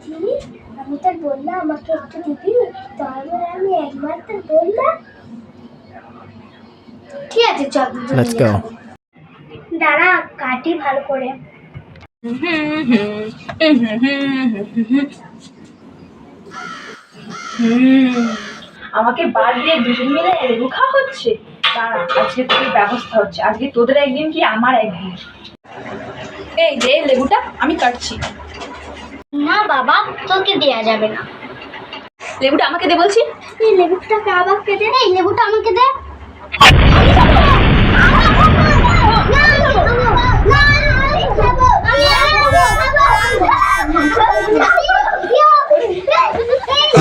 দিদি আমি তো বললাম আমাকে একটু দিবি তারপর আমি একবার তো বললাম ঠিক আছে চল দাঁড়া কাটি ভালো করে হুম আমাকে বাদ দিয়ে দুজন মিলে রুখা হচ্ছে। দাঁড়া আজকে তোদের ব্যবস্থা হচ্ছে। আজকে তোদের একদিন কি আমার একদিন? এই যে লেবুটা আমি কাটছি। না বাবা তোকে দেয়া যাবে না। লেবুটা আমাকে দে বলছি। এই লেবুটা কাবাবকে দে এই লেবুটা আমাকে দে।